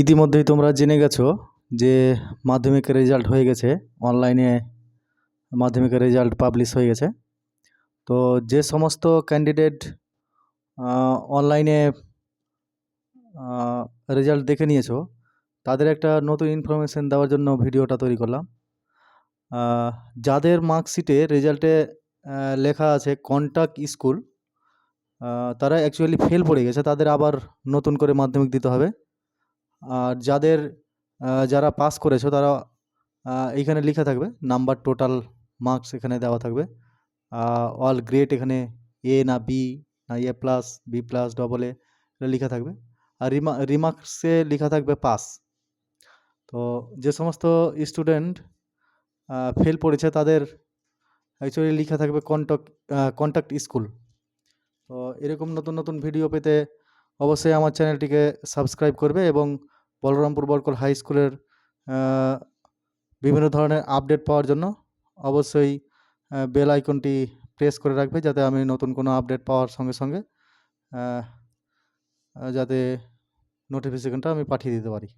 ইতিমধ্যেই তোমরা জেনে গেছো যে মাধ্যমিকের রেজাল্ট হয়ে গেছে। অনলাইনে মাধ্যমিকের রেজাল্ট পাবলিশ হয়ে গেছে। তো যে সমস্ত ক্যান্ডিডেট অনলাইনে রেজাল্ট দেখে নিয়েছো, তাদের একটা নতুন ইনফরমেশান দেওয়ার জন্য ভিডিওটা তৈরি করলাম। যাদের মার্কশিটে রেজাল্টে লেখা আছে কন্টাক্ট স্কুল তারা অ্যাকচুয়ালি ফেল পড়ে গেছে, তাদের আবার নতুন করে মাধ্যমিক দিতে হবে। আর যাদের যারা পাস করেছ, তারা এইখানে লেখা থাকবে নাম্বার টোটাল মার্কস এখানে দেওয়া থাকবে। অল গ্রেড এখানে এ না বি না A plus B plus double A লেখা থাকবে। আর রিমা রিমার্কসে লেখা থাকবে পাস তো যে সমস্ত স্টুডেন্ট ফেল পড়েছে, তাদের অ্যাকচুয়ালি লেখা থাকবে কন্ট্যাক্ট কন্ট্যাক্ট স্কুল তো এরকম নতুন নতুন ভিডিও পেতে অবশ্যই আমার চ্যানেলটিকে সাবস্ক্রাইব করবে এবং বলরামপুর বরকল হাই স্কুলের বিভিন্ন ধরনের আপডেট পাওয়ার জন্য অবশ্যই বেল আইকনটি প্রেস করে রাখবে যাতে আমি নতুন কোনো আপডেট পাওয়ার সঙ্গে সঙ্গে যাতে নোটিফিকেশনটা আমি পাঠিয়ে দিতে পারি।